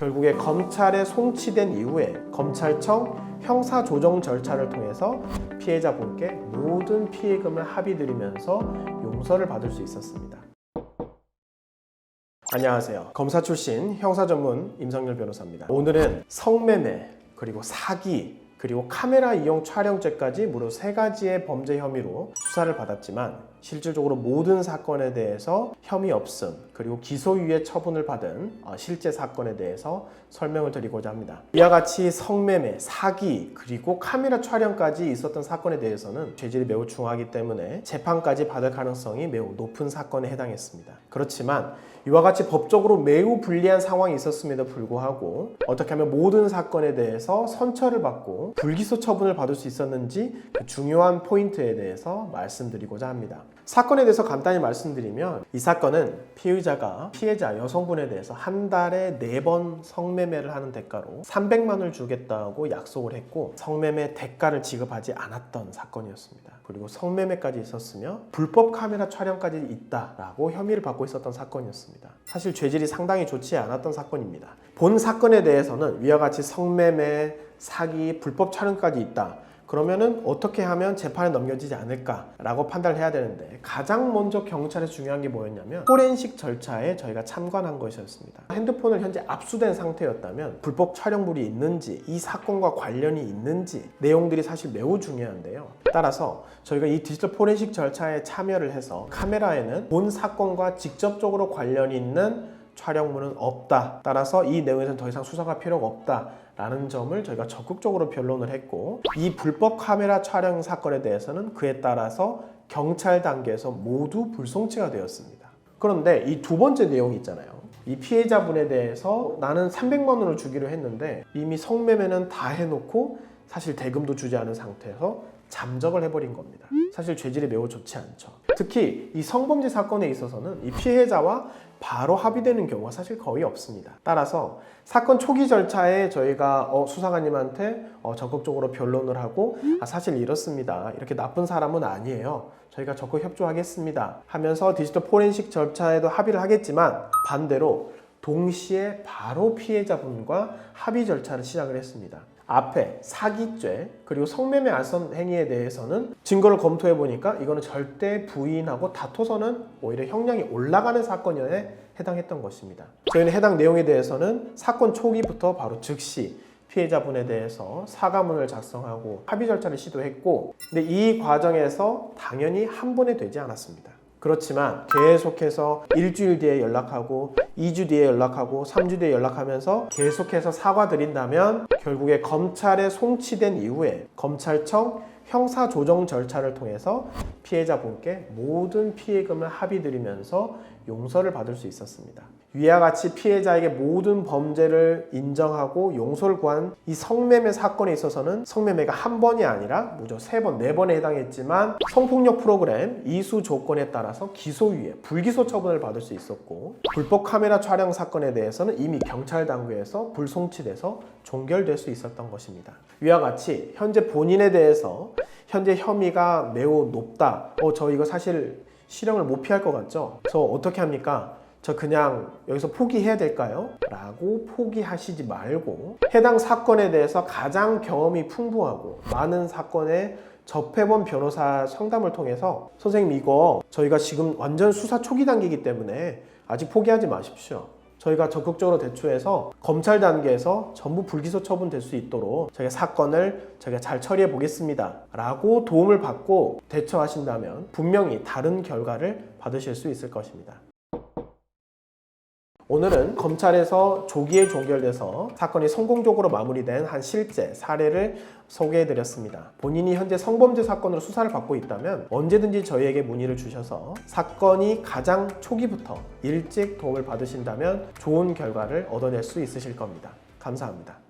결국에 검찰에 송치된 이후에 검찰청 형사조정 절차를 통해서 피해자분께 모든 피해금을 합의드리면서 용서를 받을 수 있었습니다. 안녕하세요. 검사 출신 형사 전문 임성열 변호사입니다. 오늘은 성매매, 그리고 사기, 그리고 카메라 이용 촬영죄까지 무려 세 가지의 범죄 혐의로 수사를 받았지만 실질적으로 모든 사건에 대해서 혐의 없음 그리고 기소유예 처분을 받은 어, 실제 사건에 대해서 설명을 드리고자 합니다. 이와 같이 성매매, 사기 그리고 카메라 촬영까지 있었던 사건에 대해서는 죄질이 매우 중하기 때문에 재판까지 받을 가능성이 매우 높은 사건에 해당했습니다. 그렇지만 이와 같이 법적으로 매우 불리한 상황이 있었음에도 불구하고 어떻게 하면 모든 사건에 대해서 선처를 받고 불기소 처분을 받을 수 있었는지 그 중요한 포인트에 대해서 말씀드리고자 합니다. 사건에 대해서 간단히 말씀드리면 이 사건은 피의자가 피해자 여성분에 대해서 한 달에 네 번 성매매를 하는 대가로 300만 원을 주겠다고 약속을 했고 성매매 대가를 지급하지 않았던 사건이었습니다. 그리고 성매매까지 있었으며 불법 카메라 촬영까지 있다라고 혐의를 받고 있었던 사건이었습니다. 사실 죄질이 상당히 좋지 않았던 사건입니다. 본 사건에 대해서는 위와 같이 성매매, 사기, 불법 촬영까지 있다. 그러면은 어떻게 하면 재판에 넘겨지지 않을까라고 판단을 해야 되는데 가장 먼저 경찰에 중요한 게 뭐였냐면 포렌식 절차에 저희가 참관한 것이었습니다. 핸드폰을 현재 압수된 상태였다면 불법 촬영물이 있는지 이 사건과 관련이 있는지 내용들이 사실 매우 중요한데요. 따라서 저희가 이 디지털 포렌식 절차에 참여를 해서 카메라에는 본 사건과 직접적으로 관련이 있는 촬영물은 없다. 따라서 이 내용에서는 더 이상 수사가 필요가 없다. 라는 점을 저희가 적극적으로 변론을 했고 이 불법 카메라 촬영 사건에 대해서는 그에 따라서 경찰 단계에서 모두 불송치가 되었습니다. 그런데 이 두 번째 내용이 있잖아요. 이 피해자분에 대해서 나는 300만 원을 주기로 했는데 이미 성매매는 다 해놓고 사실 대금도 주지 않은 상태에서 잠적을 해버린 겁니다. 사실 죄질이 매우 좋지 않죠. 특히 이 성범죄 사건에 있어서는 이 피해자와 바로 합의되는 경우가 사실 거의 없습니다. 따라서 사건 초기 절차에 저희가 어, 수사관님한테 어, 적극적으로 변론을 하고 아, 사실 이렇습니다. 이렇게 나쁜 사람은 아니에요. 저희가 적극 협조하겠습니다. 하면서 디지털 포렌식 절차에도 합의를 하겠지만 반대로 동시에 바로 피해자분과 합의 절차를 시작을 했습니다. 앞에 사기죄 그리고 성매매 알선 행위에 대해서는 증거를 검토해 보니까 이거는 절대 부인하고 다퉈서는 오히려 형량이 올라가는 사건에 해당했던 것입니다. 저희는 해당 내용에 대해서는 사건 초기부터 바로 즉시 피해자분에 대해서 사과문을 작성하고 합의 절차를 시도했고 근데 이 과정에서 당연히 한 번에 되지 않았습니다. 그렇지만 계속해서 일주일 뒤에 연락하고 2주 뒤에 연락하고 3주 뒤에 연락하면서 계속해서 사과드린다면 결국에 검찰에 송치된 이후에 검찰청 형사조정 절차를 통해서 피해자분께 모든 피해금을 합의드리면서 용서를 받을 수 있었습니다. 위와 같이 피해자에게 모든 범죄를 인정하고 용서를 구한 이 성매매 사건에 있어서는 성매매가 한 번이 아니라 무려 세 번, 네 번에 해당했지만 성폭력 프로그램 이수 조건에 따라서 기소유예, 불기소 처분을 받을 수 있었고 불법 카메라 촬영 사건에 대해서는 이미 경찰 당국에서 불송치돼서 종결될 수 있었던 것입니다. 위와 같이 현재 본인에 대해서 현재 혐의가 매우 높다. 어, 저 이거 사실 실형을 못 피할 것 같죠? 저 어떻게 합니까? 저 그냥 여기서 포기해야 될까요? 라고 포기하시지 말고 해당 사건에 대해서 가장 경험이 풍부하고 많은 사건에 접해본 변호사 상담을 통해서 선생님 이거 저희가 지금 완전 수사 초기 단계이기 때문에 아직 포기하지 마십시오. 저희가 적극적으로 대처해서 검찰 단계에서 전부 불기소 처분될 수 있도록 저희가 사건을 저희가 잘 처리해 보겠습니다. 라고 도움을 받고 대처하신다면 분명히 다른 결과를 받으실 수 있을 것입니다. 오늘은 검찰에서 조기에 종결돼서 사건이 성공적으로 마무리된 한 실제 사례를 소개해 드렸습니다. 본인이 현재 성범죄 사건으로 수사를 받고 있다면 언제든지 저희에게 문의를 주셔서 사건이 가장 초기부터 일찍 도움을 받으신다면 좋은 결과를 얻어낼 수 있으실 겁니다. 감사합니다.